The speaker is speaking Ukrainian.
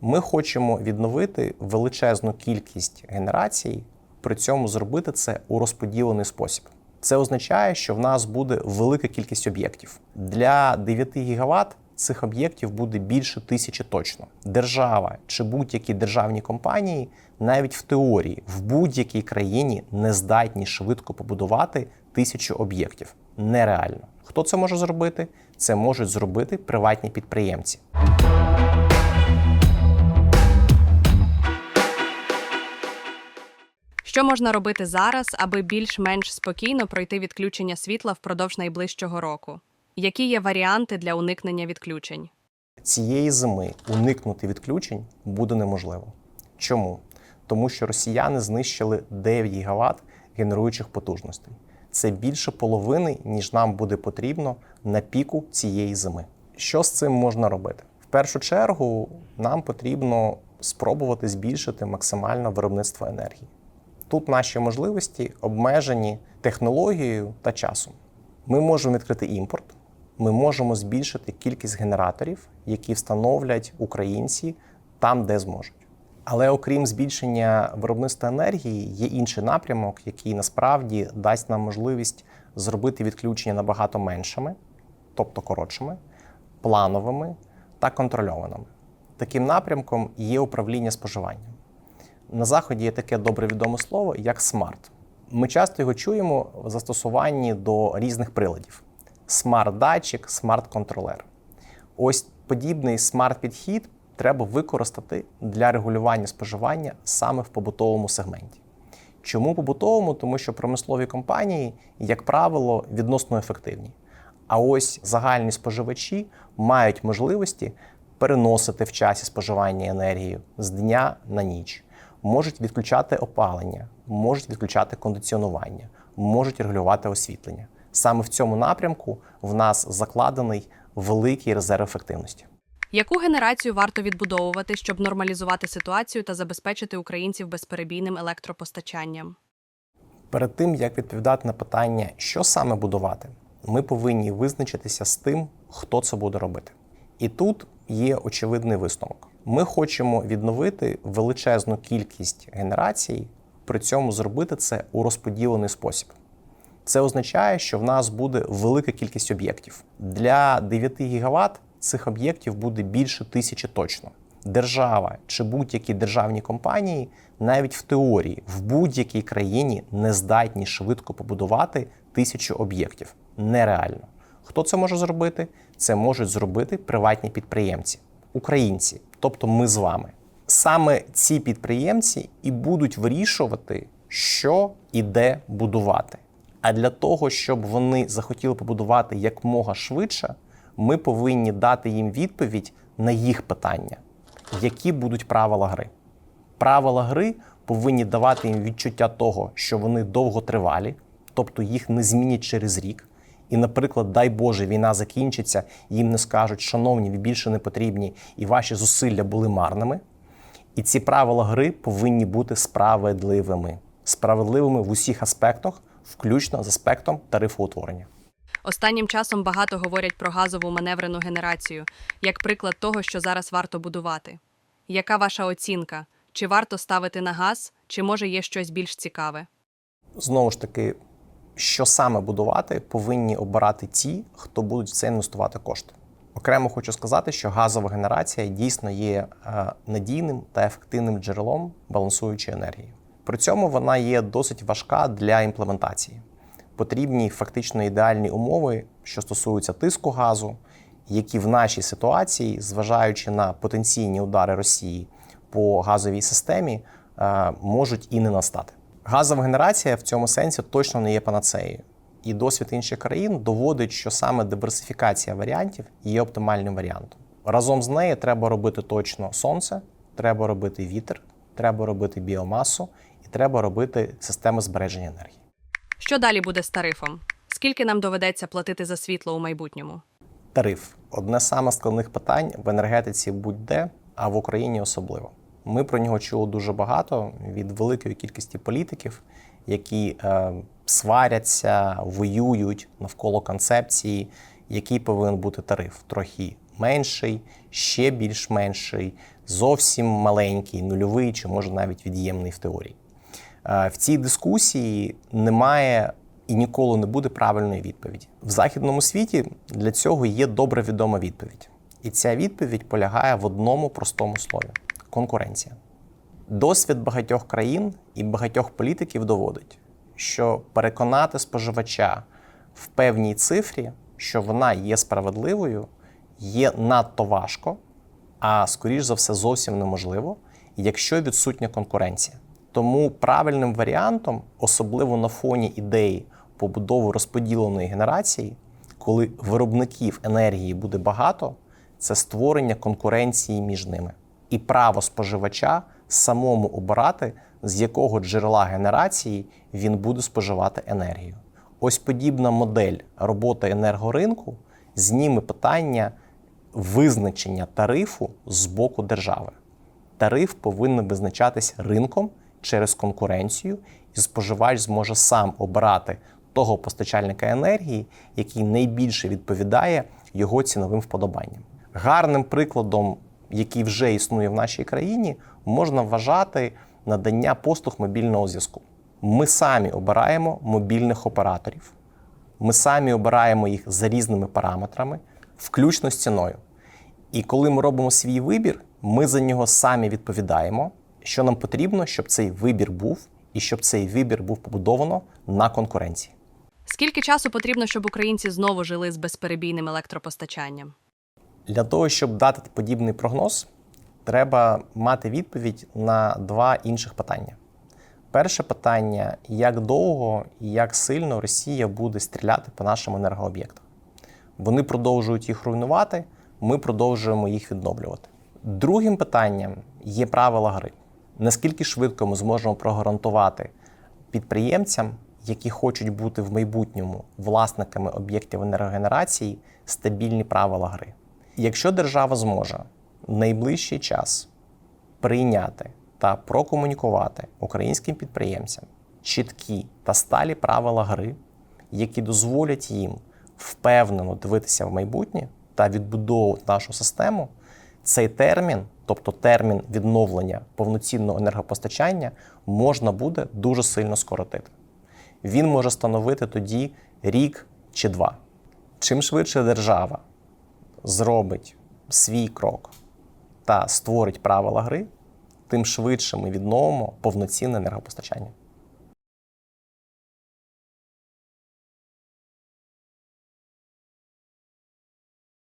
Ми хочемо відновити величезну кількість генерацій, при цьому зробити це у розподілений спосіб. Це означає, що в нас буде велика кількість об'єктів. Для 9 гігаватт цих об'єктів буде більше тисячі точно. Держава чи будь-які державні компанії навіть в теорії в будь-якій країні не здатні швидко побудувати тисячу об'єктів. Нереально. Хто це може зробити? Це можуть зробити приватні підприємці. Що можна робити зараз, аби більш-менш спокійно пройти відключення світла впродовж найближчого року? Які є варіанти для уникнення відключень? цієї зими уникнути відключень буде неможливо. Чому? Тому що росіяни знищили 9 гігаватт генеруючих потужностей. Це більше половини, ніж нам буде потрібно на піку цієї зими. Що з цим можна робити? В першу чергу нам потрібно спробувати збільшити максимально виробництво енергії. Тут наші можливості обмежені технологією та часом. Ми можемо відкрити імпорт, ми можемо збільшити кількість генераторів, які встановлять українці там, де зможуть. Але окрім збільшення виробництва енергії, є інший напрямок, який насправді дасть нам можливість зробити відключення набагато меншими, тобто коротшими, плановими та контрольованими. Таким напрямком є управління споживанням. На заході є таке добре відоме слово, як смарт. Ми часто його чуємо в застосуванні до різних приладів: смарт-датчик, смарт-контролер. Ось подібний смарт-підхід треба використати для регулювання споживання саме в побутовому сегменті. Чому побутовому? Тому що промислові компанії, як правило, відносно ефективні. А ось загальні споживачі мають можливості переносити в часі споживання енергії з дня на ніч, можуть відключати опалення, можуть відключати кондиціонування, можуть регулювати освітлення. Саме в цьому напрямку в нас закладений великий резерв ефективності. Яку генерацію варто відбудовувати, щоб нормалізувати ситуацію та забезпечити українців безперебійним електропостачанням? Перед тим як відповідати на питання, що саме будувати, ми повинні визначитися з тим, хто це буде робити. І тут є очевидний висновок. Ми хочемо відновити величезну кількість генерацій, при цьому зробити це у розподілений спосіб. Це означає, що в нас буде велика кількість об'єктів. Для 9 гігаватт цих об'єктів буде більше тисячі точно. Держава чи будь-які державні компанії навіть в теорії в будь-якій країні не здатні швидко побудувати тисячу об'єктів. Нереально. Хто це може зробити? Це можуть зробити приватні підприємці, українці, тобто ми з вами. Саме ці підприємці і будуть вирішувати, що і де будувати. А для того, щоб вони захотіли побудувати якмога швидше, ми повинні дати їм відповідь на їх питання, які будуть правила гри. Правила гри повинні давати їм відчуття того, що вони довготривалі, тобто їх не змінять через рік. І, наприклад, дай Боже, війна закінчиться, їм не скажуть, шановні, ви більше не потрібні, і ваші зусилля були марними. І ці правила гри повинні бути справедливими, справедливими в усіх аспектах, включно з аспектом тарифоутворення. Останнім часом багато говорять про газову маневрену генерацію, як приклад того, що зараз варто будувати. Яка ваша оцінка? Чи варто ставити на газ, чи може є щось більш цікаве? Знову ж таки, що саме будувати, повинні обирати ті, хто будуть в це інвестувати кошти. Окремо хочу сказати, що газова генерація дійсно є е, надійним та ефективним джерелом балансуючої енергії. При цьому вона є досить важка для імплементації. Потрібні фактично ідеальні умови, що стосуються тиску газу, які в нашій ситуації, зважаючи на потенційні удари Росії по газовій системі, е, можуть і не настати. Газова генерація в цьому сенсі точно не є панацеєю. І досвід інших країн доводить, що саме диверсифікація варіантів є оптимальним варіантом. Разом з нею треба робити точно сонце, треба робити вітер, треба робити біомасу і треба робити системи збереження енергії. Що далі буде з тарифом? Скільки нам доведеться платити за світло у майбутньому? Тариф одне з самих складних питань в енергетиці будь-де, а в Україні особливо. Ми про нього чули дуже багато від великої кількості політиків, які е, сваряться, воюють навколо концепції, який повинен бути тариф. Трохи менший, ще більш менший, зовсім маленький, нульовий чи може навіть від'ємний в теорії. Е, В цій дискусії немає і ніколи не буде правильної відповіді. В західному світі для цього є добре відома відповідь. І ця відповідь полягає в одному простому слові конкуренція. Досвід багатьох країн і багатьох політиків доводить, що переконати споживача в певній цифрі, що вона є справедливою, є надто важко, а скоріш за все зовсім неможливо, якщо відсутня конкуренція. Тому правильним варіантом, особливо на фоні ідеї побудови розподіленої генерації, коли виробників енергії буде багато, це створення конкуренції між ними і право споживача самому обирати, з якого джерела генерації він буде споживати енергію. Ось подібна модель роботи енергоринку зніме питання визначення тарифу з боку держави. Тариф повинен визначатись ринком через конкуренцію, і споживач зможе сам обирати того постачальника енергії, який найбільше відповідає його ціновим вподобанням. Гарним прикладом, який вже існує в нашій країні, можна вважати надання послуг мобільного зв'язку. Ми самі обираємо мобільних операторів. Ми самі обираємо їх за різними параметрами, включно з ціною. І коли ми робимо свій вибір, ми за нього самі відповідаємо, що нам потрібно, щоб цей вибір був, і щоб цей вибір був побудовано на конкуренції. Скільки часу потрібно, щоб українці знову жили з безперебійним електропостачанням? Для того, щоб дати подібний прогноз, треба мати відповідь на два інших питання. Перше питання: як довго і як сильно Росія буде стріляти по нашим енергооб'єктам? Вони продовжують їх руйнувати, ми продовжуємо їх відновлювати. Другим питанням є правила гри. Наскільки швидко ми зможемо прогарантувати підприємцям, які хочуть бути в майбутньому власниками об'єктів енергогенерації, стабільні правила гри. Якщо держава зможе в найближчий час прийняти та прокомунікувати українським підприємцям чіткі та сталі правила гри, які дозволять їм впевнено дивитися в майбутнє та відбудовувати нашу систему, цей термін, тобто термін відновлення повноцінного енергопостачання, можна буде дуже сильно скоротити. Він може становити тоді рік чи два. Чим швидше держава зробить свій крок та створить правила гри, тим швидше ми відновимо повноцінне енергопостачання.